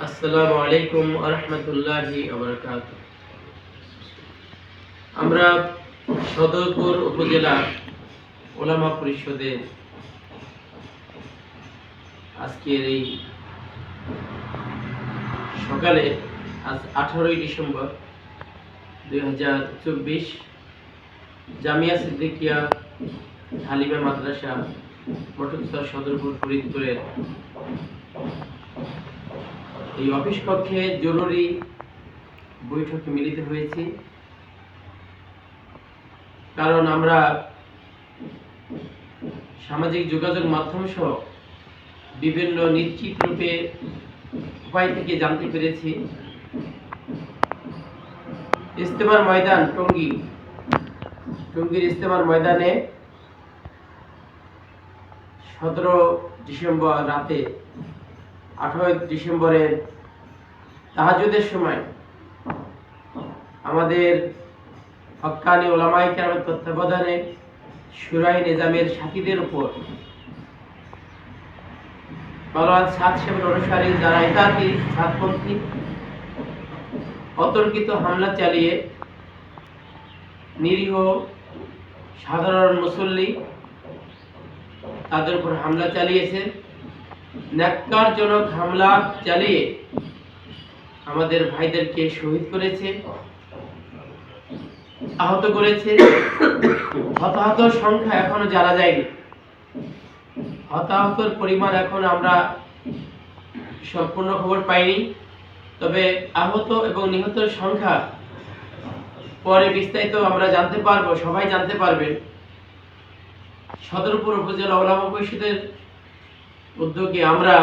আসসালামু আলাইকুম আরহামতুল্লাহি আমরা সদরপুর উপজেলা ওলামা পরিষদের আজকের এই সকালে আজ আঠারোই ডিসেম্বর দুই হাজার চব্বিশ জামিয়া সিদ্দিকিয়া হালিমা মাদ্রাসা মটকসর সদরপুর ফরিদপুরের এই অফিস কক্ষে জরুরি বৈঠকে মিলিত হয়েছি। কারণ আমরা সামাজিক যোগাযোগ মাধ্যম সহ বিভিন্ন নিশ্চিত রূপে উপায় থেকে জানতে পেরেছি। ইস্তেমার ময়দান টঙ্গী। টঙ্গীর ইস্তেমার ময়দানে সতেরো ডিসেম্বর রাতে আঠারোই ডিসেম্বরের তাহাজুদের সময় আমাদের হক্কানি ওলামাই তত্ত্বাবধানে সুরাই নিজামের সাথীদের উপর সাত সেবের অনুসারী যারা একাকি সাতপন্থী অতর্কিত হামলা চালিয়ে নিরীহ সাধারণ মুসল্লি তাদের উপর হামলা চালিয়েছে ন্যাক্কারজনক হামলা চালিয়ে আমাদের ভাইদেরকে শহীদ করেছে, আহত করেছে। হতাহত সংখ্যা এখনও জানা যায়নি। হতাহতর পরিমাণ এখন আমরা সম্পূর্ণ খবর পাইনি। তবে আহত এবং নিহতের সংখ্যা পরে বিস্তারিত আমরা জানতে পারব, সবাই জানতে পারবেন সদরপুর উপজেলা ওলামা পরিষদের উদ্যোগে আমরা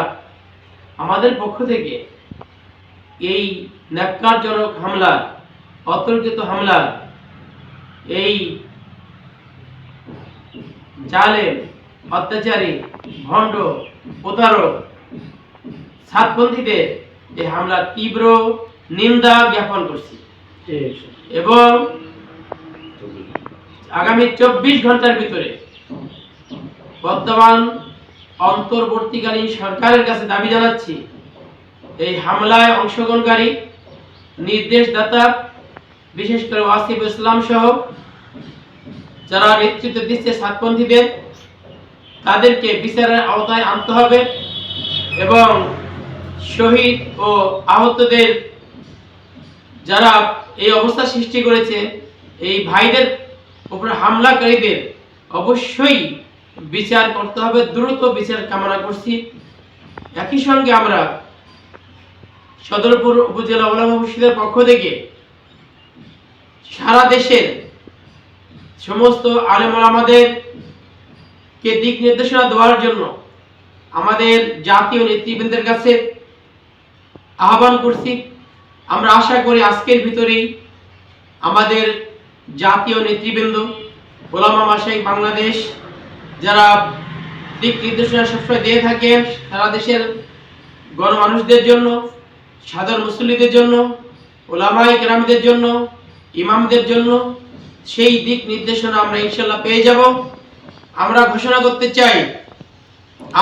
আমাদের পক্ষ থেকে এই ন্যাক্কারজনক হামলা অতর্কিত হামলা এই জালেম, অত্যাচারী, ভণ্ড, প্রতারক সাতপন্থীদের এই হামলা তীব্র নিন্দা জ্ঞাপন করছি। এবং আগামী চব্বিশ ঘণ্টার ভিতরে বর্তমান অন্তর্বর্তীকালীন সরকারের কাছে দাবি জানাচ্ছি, এই হামলায় অংশগ্রহণকারী, নির্দেশদাতা, বিশেষ করে ওয়াসিফ ইসলাম সহ যারা নেতৃত্ব দিচ্ছে সাতপন্থীদের, তাদেরকে বিচারের আওতায় আনতে হবে এবং শহীদ ও আহতদের যারা এই অবস্থা সৃষ্টি করেছে, এই ভাইদের উপর হামলাকারীদের অবশ্যই বিচার করতে হবে, দ্রুত বিচার কামনা করছি। একই সঙ্গে আমরা সদরপুর উপজেলা ওলামা মসজিদের পক্ষ থেকে সারা দেশের সমস্ত আলেমল আমাদেরকে দিক নির্দেশনা দেওয়ার জন্য আমাদের জাতীয় নেতৃবৃন্দের কাছে আহ্বান করছি। আমরা আশা করি আজকের ভিতরেই আমাদের জাতীয় নেতৃবৃন্দ, ওলামা মাসাই বাংলাদেশ যারা দিক নির্দেশনা সবসময় দিয়ে থাকেন সারা দেশের গণমানুষদের জন্য সাধারণ মুসল্লিদের জন্য ওলামাই গ্রামীদের জন্য ইমামদের জন্য সেই দিক নির্দেশনা আমরা ইনশাল্লাহ পেয়ে যাব। আমরা ঘোষণা করতে চাই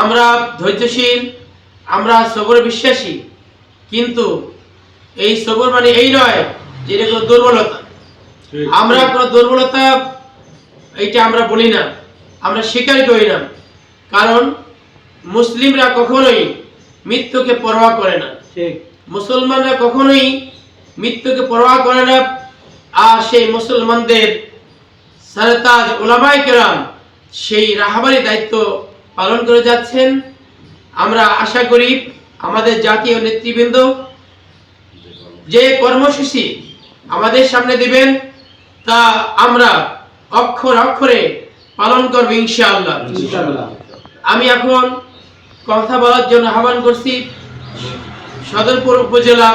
আমরা ধৈর্যশীল আমরা সবর বিশ্বাসী কিন্তু এই সবর মানে এই নয় যে এটা কোনো দুর্বলতা। আমরা কোনো দুর্বলতা এইটা আমরা বলি না। আমরা স্বীকার করি না। কারণ মুসলিমরা কখনোই মৃত্যুকে পরোয়া করে না। মুসলমানরা কখনোই মৃত্যুকে পরোয়া করে না। আর সেই মুসলমানদের সারতাজ ওলামাই কেরাম সেই রাহাবারি দায়িত্ব পালন করে যাচ্ছেন। আমরা আশা করি আমাদের জাতীয় নেতৃবৃন্দ যে কর্মসূচি আমাদের সামনে দিবেন তা আমরা অক্ষর অক্ষরে পালন করব ইনশাআল্লাহ। আমি এখন কথা বলার জন্য আহ্বান করছি সদরপুর উপজেলা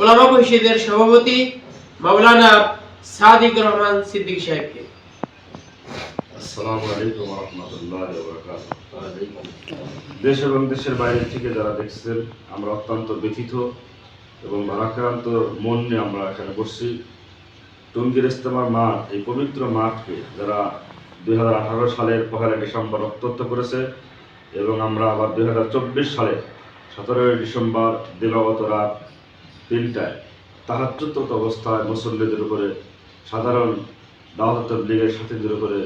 ওলামা পরিষদের সভাপতি মাওলানা সাদিক রহমান সিদ্দিক সাহেবকে। আসসালামু আলাইকুম রহমতুল্লাহ দেশ এবং দেশের বাইরে থেকে যারা দেখছেন আমরা অত্যন্ত ব্যথিত এবং ভারাক্রান্ত মন নিয়ে আমরা এখানে বসছি। টঙ্গীর ইস্তেমার মাঠ এই পবিত্র মাঠকে যারা দুই হাজার আঠারো সালের পহেলা ডিসেম্বর রক্তাক্ত করেছে এবং আমরা আবার দু হাজার চব্বিশ সালে সতেরোই ডিসেম্বর দিবাগত রাত তিনটায় তাহাজ্জুত অবস্থায় মুসল্লিদের উপরে, সাধারণ দাওয়াত তবলিগের সাথীদের উপরে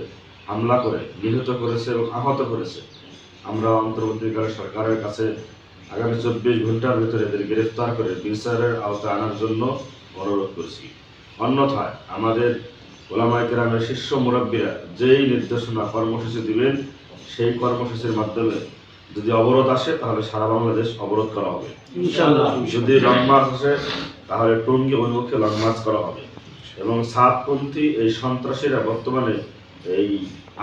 হামলা করে নিহত করেছে এবং আহত করেছে। আমরা অন্তর্বর্তীকালীন সরকারের কাছে আগামী চব্বিশ ঘণ্টার ভিতরে এদের গ্রেফতার করে বিচারের আওতায় আনার জন্য অনুরোধ করছি। অন্যথায় আমাদের ওলামায় কেরামের শীর্ষ মুরব্বীরা যেই নির্দেশনা কর্মসূচি দিবেন সেই কর্মসূচির মাধ্যমে যদি অবরোধ আসে তাহলে সারা বাংলাদেশ অবরোধ করা হবে। যদি লং মার্চ আসে তাহলে টঙ্গী অভিমুখে লং মার্চ করা হবে। এবং সাতপন্থী এই সন্ত্রাসীরা বর্তমানে এই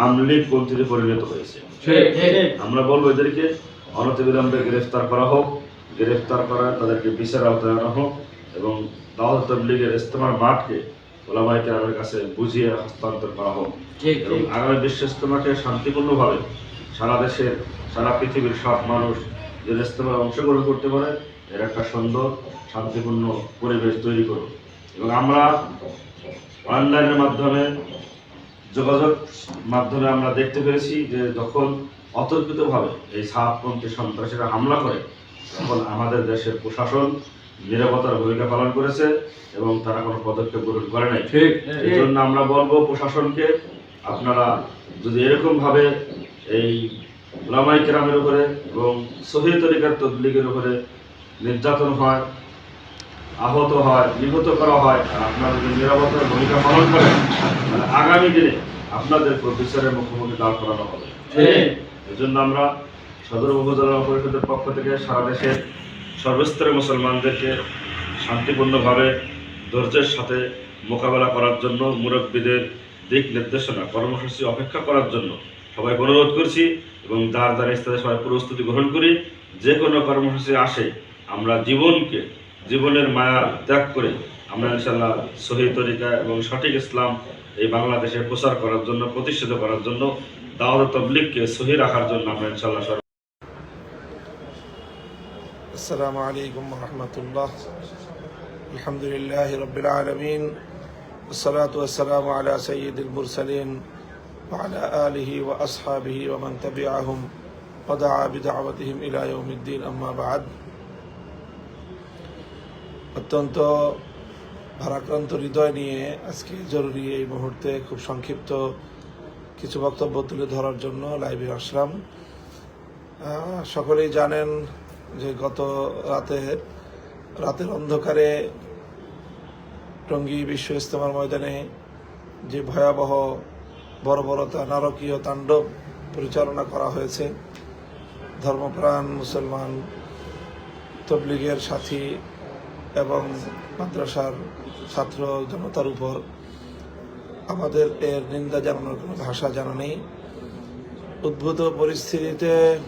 আমলিগ পন্থীতে পরিণত হয়েছে। আমরা বলব এদেরকে অনতিবিলম্বে গ্রেফতার করা হোক গ্রেফতার করা তাদেরকে বিচার আওতায় আনা হোক এবং দাওয়াত তবলিগের ইস্তেমার মাঠকে ওলামাই কেরামের কাছে বুঝিয়ে হস্তান্তর করা হোক। ঠিক এবং আগামী বিশ্ব ইস্তেমাকে শান্তিপূর্ণভাবে সারা দেশের সারা পৃথিবীর সব মানুষ যে ইস্তেমায় অংশগ্রহণ করতে পারে। এর একটা সুন্দর শান্তিপূর্ণ পরিবেশ তৈরি করুন এবং আমরা অনলাইনের মাধ্যমে যোগাযোগ মাধ্যমে আমরা দেখতে পেরেছি যে যখন অতর্কিতভাবে এই সাতপন্থী সন্ত্রাসীরা হামলা করে তখন আমাদের দেশের প্রশাসন নিরাপত্তার ভূমিকা পালন করেছে এবং তারা কোনো পদক্ষেপ গ্রহণ করে নাই। ঠিক এই জন্য আমরা বলব প্রশাসনকে আপনারা যদি এরকম ভাবে এই লামাই কেরামের উপরে এবং শহীদ তরিকার তবলিগের উপরে নির্যাতন হয় আহত হয় নিহত করা হয় আর আপনারা যদি নিরাপত্তার ভূমিকা পালন করেন তাহলে আগামী দিনে আপনাদের বিচারের মুখোমুখি দাঁড় করানো হবে। ঠিক এই জন্য আমরা সদর উপজেলা পরিষদের পক্ষ থেকে সারা দেশের সর্বস্তরের মুসলমানদেরকে শান্তিপূর্ণভাবে ধৈর্যের সাথে মোকাবেলা করার জন্য মুরব্বীদের দিক নির্দেশনা, কর্মসূচি অপেক্ষা করার জন্য সবাই অনুরোধ করছি এবং যার যার স্থানে সবাই প্রস্তুতি গ্রহণ করি, যে কোনো কর্মসূচি আসে, আমরা জীবনকে, জীবনের মায়া ত্যাগ করে আমরা ইনশাল্লাহ সহি তরিকা এবং সঠিক ইসলাম এই বাংলাদেশে প্রচার করার জন্য, প্রতিষ্ঠিত করার জন্য দাওয়াত তবলিগকে সহি রাখার জন্য আমরা ইনশাল্লাহ السلام عليكم ورحمة الله الحمد لله رب العالمين والصلاة والسلام على سيد المرسلين وعلى آله وأصحابه ومن تبعهم ودعا بدعوتهم إلى يوم الدين أما بعد অত্যন্ত ভারাক্রান্ত হৃদয় নিয়ে আজকে জরুরি এই মুহূর্তে খুব সংক্ষিপ্ত কিছু বক্তব্য তুলে ধরার জন্য লাইভে আসলাম আহ, সকলেই জানেন যে গত রাতে রাতের অন্ধকারে টঙ্গী বিশ্ব ইস্তেমার ময়দানে যে ভয়াবহ বড় বর্বরতা, নারকীয় তাণ্ডব পরিচালনা করা হয়েছে, ধর্মপ্রাণ মুসলমান তবলিগের সাথী এবং মাদ্রাসার ছাত্র জনতার উপর আমাদের এর নিন্দা জানানোর কোনো ভাষা জানা নেই। উদ্ভূত পরিস্থিতিতে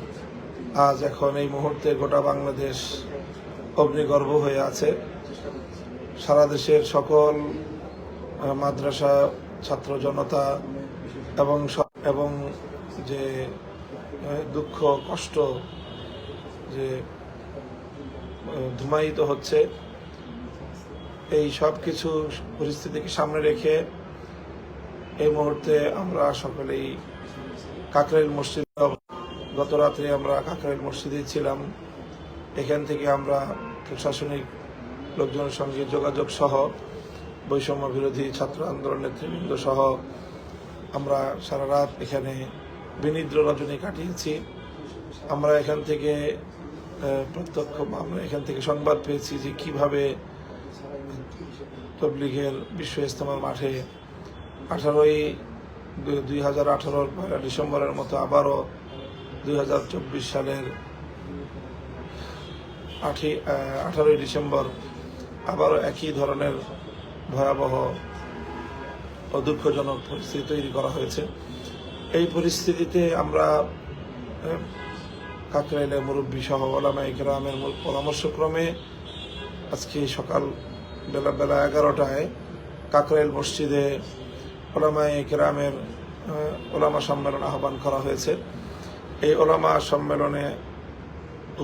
আজ এখন এই মুহূর্তে গোটা বাংলাদেশ অগ্নিগর্ভ হয়ে আছে। সারা দেশের সকল মাদ্রাসা, ছাত্র জনতা এবং এবং যে দুঃখ, কষ্ট যে ধুমায়িত হচ্ছে, এই সব কিছু পরিস্থিতিকে সামনে রেখে এই মুহূর্তে আমরা সকলেই কাকরাইল মসজিদ গত রাত্রে আমরা কাকরাইল মসজিদে ছিলাম। এখান থেকে আমরা প্রশাসনিক লোকজনের সঙ্গে যোগাযোগ সহ বৈষম্য বিরোধী ছাত্র আন্দোলন নেতৃবৃন্দ সহ আমরা সারা রাত এখানে বিনিদ্র রজনী কাটিয়েছি। আমরা এখান থেকে প্রত্যক্ষ আমরা এখান থেকে সংবাদ পেয়েছি যে কীভাবে তবলিগের বিশ্ব ইস্তেমার মাঠে আঠারোই দুই হাজার আঠারোর ডিসেম্বরের মতো আবারও দুই হাজার চব্বিশ সালের আঠি আঠারোই ডিসেম্বর আবারও একই ধরনের ভয়াবহ ও দুঃখজনক পরিস্থিতি তৈরি করা হয়েছে। এই পরিস্থিতিতে আমরা আহ, কাকরাইলে মুরব্বী সহ ওলামা ইকরামের পরামর্শক্রমে আজকে সকাল বেলা বেলা এগারোটায় কাকরাইল মসজিদে ওলামা ইকরামের ওলামা সম্মেলন আহ্বান করা হয়েছে। এই ওলামা সম্মেলনে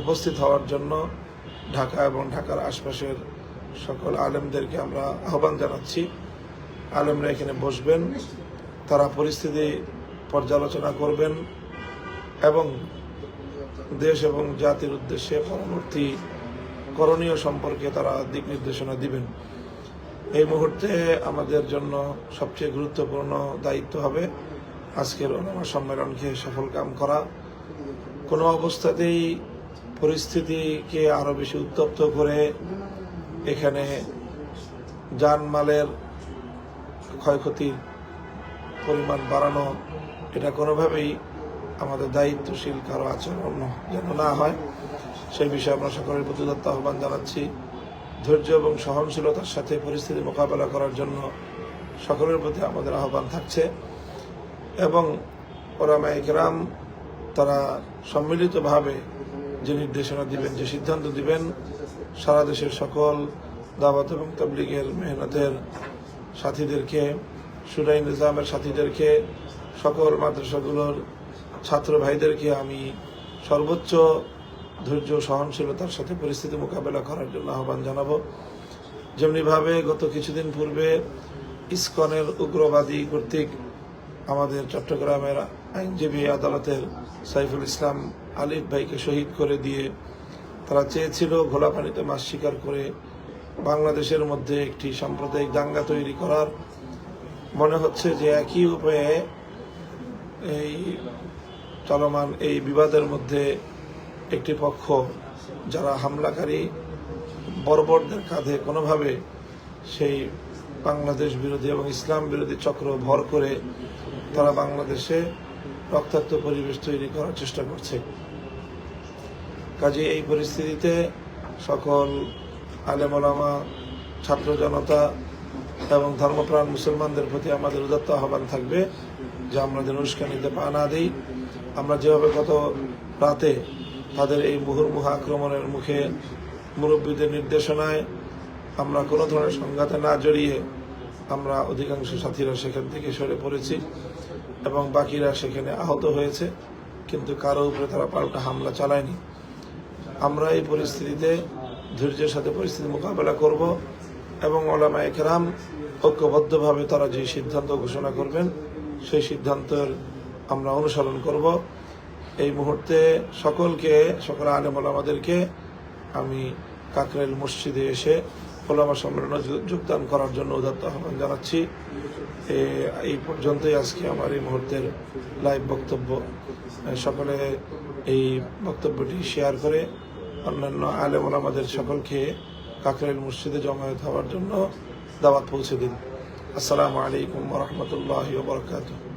উপস্থিত হওয়ার জন্য ঢাকা এবং ঢাকার আশপাশের সকল আলেমদেরকে আমরা আহ্বান জানাচ্ছি। আলেমরা এখানে বসবেন, তারা পরিস্থিতি পর্যালোচনা করবেন এবং দেশ এবং জাতির উদ্দেশ্যে পরবর্তী করণীয় সম্পর্কে তারা দিক নির্দেশনা দিবেন। এই মুহূর্তে আমাদের জন্য সবচেয়ে গুরুত্বপূর্ণ দায়িত্ব হবে আজকের ওলামা সম্মেলনকে সফল কাম করা। কোনো অবস্থাতেই পরিস্থিতিকে আরও বেশি উত্তপ্ত করে এখানে যানমালের ক্ষয়ক্ষতির পরিমাণ বাড়ানো, এটা কোনোভাবেই আমাদের দায়িত্বশীল কারও আচরণ যেন না হয়। সেই বিষয়ে আমরা সকলের প্রতি দত্ত আহ্বান জানাচ্ছি। ধৈর্য এবং সহনশীলতার সাথে পরিস্থিতি মোকাবেলা করার জন্য সকলের প্রতি আমাদের আহ্বান থাকছে। এবং ওরামা একরাম তারা সম্মিলিতভাবে যে নির্দেশনা দিবেন, যে সিদ্ধান্ত দিবেন, সারা দেশের সকল দাওয়াত এবং তবলিগের মেহনতের সাথীদেরকে, সুরাই নিজামের সাথীদেরকে, সকল মাদ্রাসাগুলোর ছাত্র ভাইদেরকে আমি সর্বোচ্চ ধৈর্য, সহনশীলতার সাথে পরিস্থিতি মোকাবেলা করার জন্য আহ্বান জানাব। যেমনিভাবে গত কিছুদিন পূর্বে ইসকনের উগ্রবাদী কর্তৃক আমাদের চট্টগ্রামের আইনজীবী আদালতের সাইফুল ইসলাম আলিফ ভাইকে শহীদ করে দিয়ে তারা চেয়েছিল ঘোলা পানিতে মাছ শিকার করে বাংলাদেশের মধ্যে একটি সাম্প্রদায়িক দাঙ্গা তৈরি করার। মনে হচ্ছে যে একই উপায়ে এই চলমান এই বিবাদের মধ্যে একটি পক্ষ, যারা হামলাকারী, বর্বরদের কাঁধে কোনোভাবে সেই বাংলাদেশ বিরোধী এবং ইসলাম বিরোধী চক্র ভর করে তারা বাংলাদেশে রক্তাক্ত পরিবেশ তৈরি করার চেষ্টা করছে। কাজে এই পরিস্থিতিতে সকল আলেমলামা ছাত্র জনতা এবং ধর্মপ্রাণ মুসলমানদের প্রতি আমাদের উদাত্ত আহ্বান থাকবে যে আমরা যেন উস্কানিতে পা না দিই। আমরা যেভাবে গত রাতে তাদের এই মুহুর্মুহ আক্রমণের মুখে মুরব্বীদের নির্দেশনায় আমরা কোনো ধরনের সংঘাতে না জড়িয়ে আমরা অধিকাংশ সাথীরা সেখান থেকে সরে পড়েছি এবং বাকিরা সেখানে আহত হয়েছে, কিন্তু কারও উপরে তারা পাল্টা হামলা চালায়নি। আমরা এই পরিস্থিতিতে ধৈর্যের সাথে পরিস্থিতি মোকাবেলা করব এবং ওলামা একরাম ঐক্যবদ্ধভাবে তারা যে সিদ্ধান্ত ঘোষণা করবেন, সেই সিদ্ধান্তের আমরা অনুসরণ করব। এই মুহূর্তে সকলকে, সকল আলেম ওলামাদেরকে আমি কাকরাইল মসজিদে এসে ওলামা সম্মেলনে যোগদান করার জন্য উদাত্ত আহ্বান জানাচ্ছি। এই পর্যন্তই আজকে আমার এই মুহূর্তের লাইভ বক্তব্য। সকলে এই বক্তব্যটি শেয়ার করে অন্যান্য আলেম ওলামাদের সকলকে কাকরাইল মসজিদে জমায়েত হওয়ার জন্য দাওয়াত পৌঁছে দিন। আসসালামু আলাইকুম রহমতুল্লাহ বরকাতুহ।